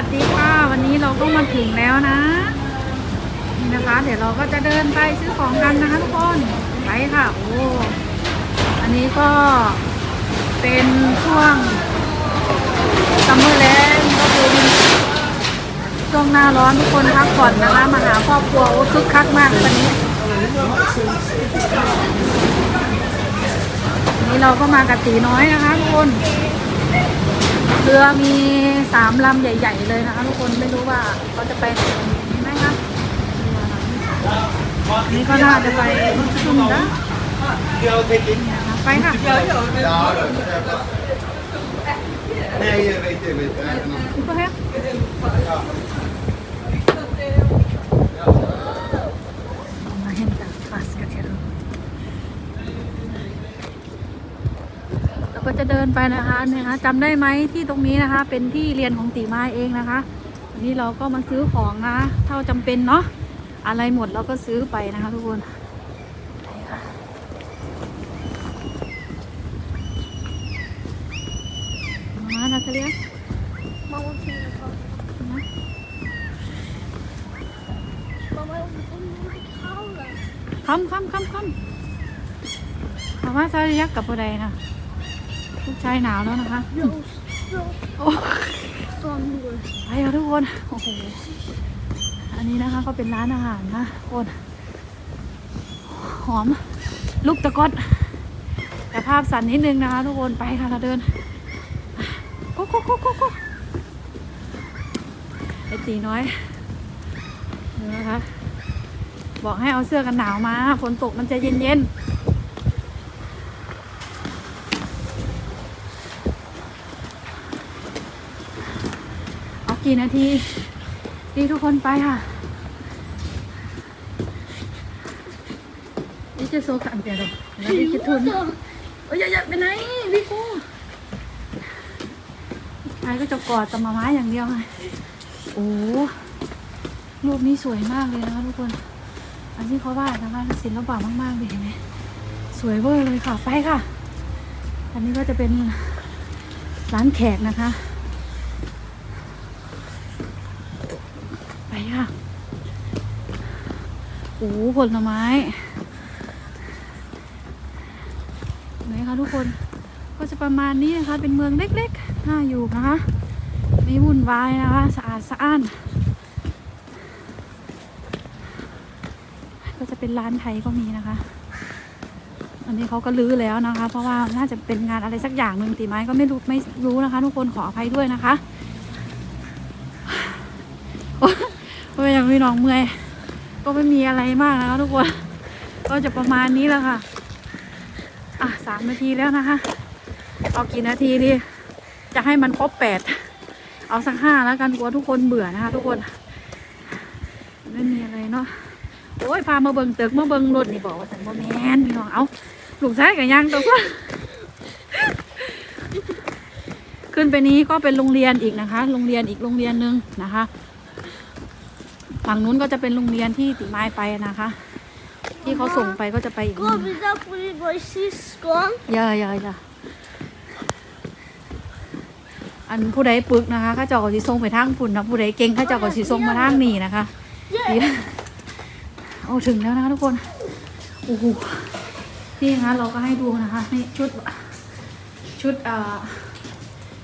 วัสดีค่ะวันนี้เราก็มาถึงแล้วนะนี่นะคะ เดี๋ยวเราก็จะเดินไปซื้อของกันนะคะทุกคนไปค่ะโอ้อันนี้ก็เป็นช่วงซัมเมอร์แลนด์ก็คือช่วงหน้าร้อนทุกคนพักผ่อนนะคะมาหาครอบครัวโอ้คึกคักมากวันนี้นี้เราก็มากับตีน้อยนะคะทุกคน รือมีสามลำใหญ่ ๆ เลยนะคะทุกคนไม่รู้ว่าเขาจะไปไหนกันไหมคะนี่ก็น่าจะไปชุ่มนะไปค่ะ Nee, je weet het, weet het. ก็แค่มาเห็นแต่ฟาสกันเถอะ เดินไปนะคะเนี่ยนะคะจำได้ไหมที่ตรงนี้นะคะ เป็นที่เรียนของตีไมาเองนะคะวันนี้เราก็มาซื้อของนะ เท่าจำเป็นเนาะอะไรหมดเราก็ซื้อไปนะคะทุกคนนี่ค่ะมานาตาเลีย Mama vinden van. นะ Mama, ik moet het houden. คำคำคำคำถามว่าซาริยักกับผู้ใดนะ ลูกชายหนาวแล้วนะคะโอ้ไปค่ะทุกคนโอ้โหอันนี้นะคะก็เป็นร้านอาหารนะคนหอมลูกตะกดแต่ภาพสั่นนิดนึงนะคะทุกคนไปค่ะเราเดินโก้โก้โก้โก้โก้ไอตีน้อยดูนะคะบอกให้เอาเสื้อกันหนาวมาฝนตกมันจะเย็นเย็นๆเอา กี่นาที ดีทุกคนไปค่ะนี่จะโซขันเดียวเลยแล้วนี่คิดทุนโอ้ยอย่าอย่าไปไหนพี่กูชายก็จะกอดแต่มาไม้อย่างเดียวไงโอ้รูปนี้สวยมากเลยนะคะทุกคน อันนี้เขาวาดนะคะศิลปะมากๆเลยเห็นไหมสวยเวอร์เลยค่ะ ไปค่ะ อันนี้ก็จะเป็นร้านแขกนะคะ ไปค่ะโอ้ผลไม้เห็นไหมคะทุกคนก็จะประมาณนี้นะคะ เป็นเมืองเล็กๆน่าอยู่นะคะไม่วุ่นวายนะคะสะอาดสะอ้าน ก็จะเป็นร้านไทยก็มีนะคะ อันนี้เขาก็ลื้อแล้วนะคะ เพราะว่าน่าจะเป็นงานอะไรสักอย่างหนึ่งตีไม้ก็ไม่รู้ไม่รู้นะคะ ทุกคนขออภัยด้วยนะคะโอ้ย ไม่อยากมีน้องเมื่อยก็ไม่มีอะไรมากนะคะทุกคนก็จะประมาณนี้แหละค่ะ อะสามนาทีแล้วนะคะ เอากี่นาทีดีจะให้มันครบแปดเอาสักห้าแล้วกันกลัวทุกคนเบื่อนะคะทุกคน ไม่มีอะไรเนาะโอ้ยพามาเบิงตึกมาเบิงรถนี่บอกว่าสันบ่แมนพี่น้องเอาลูกชายกับยังตัวขึ้นไปนี้ก็เป็นโรงเรียนอีกนะคะ โรงเรียนอีกโรงเรียนหนึ่งนะคะ ฝั่งนู้นก็จะเป็นโรงเรียนที่ติไม้ไปนะคะ ที่เขาส่งไปก็จะไปอีกห Kom, นึ่ง is dat voor die boys? Kom. อย่าอย่าอย่าอันผู้ใดปึกนะคะเข้าเจ้าก็สิส่งไปทางพุ่นนะผู้ใดเก่งเข้าเจ้าก็สิส่งมาทางนี้นะคะดีโอ้ถึงแล้วนะคะทุกคนโอ้โหนี่นะคะเราก็ให้ดูนะคะนี่ชุดชุดอ่า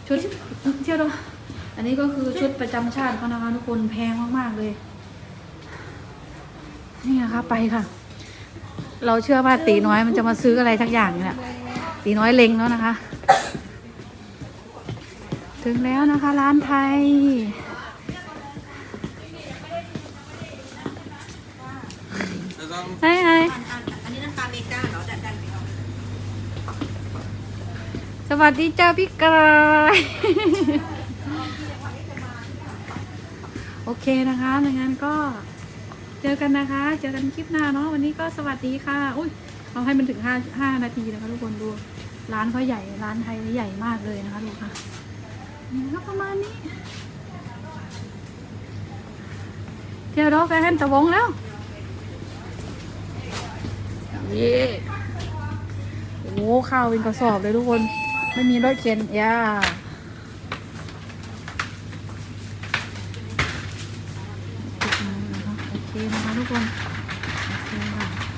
ชุดเที่ยวดูอันนี้ก็คือชุดประจำชาติเขานะคะทุกคนแพงมากๆเลย นี่นะคะไปค่ะ เราเชื่อว่าตีน้อยมันจะมาซื้ออะไรสักอย่างนี่แหละตีน้อยเล็งแล้วนะคะ ถึงแล้วนะคะ ร้านไทยไฮไฮอันนี้น้ำตาลเมกาเหรอดันดันไปเอาสวัสดีจ้าพี่กาย โอเคนะคะดังนั้นก็ เจอกันนะคะ เจอกันคลิปหน้าเนาะวันนี้ก็สวัสดีค่ะ อุ้ยเอาให้มันถึงห้าห้านาทีนะคะทุกคนดู ร้านเขาใหญ่ ร้านไทยใหญ่มากเลยนะคะดูค่ะก็ประมาณนี้ เที่ยวดอกแฟนตะวงแล้วเย่โอ้ข้าวเป็นกระสอบเลยทุกคน ไม่มีรถเข็นย่า นะคะทุกคน โอเคค่ะ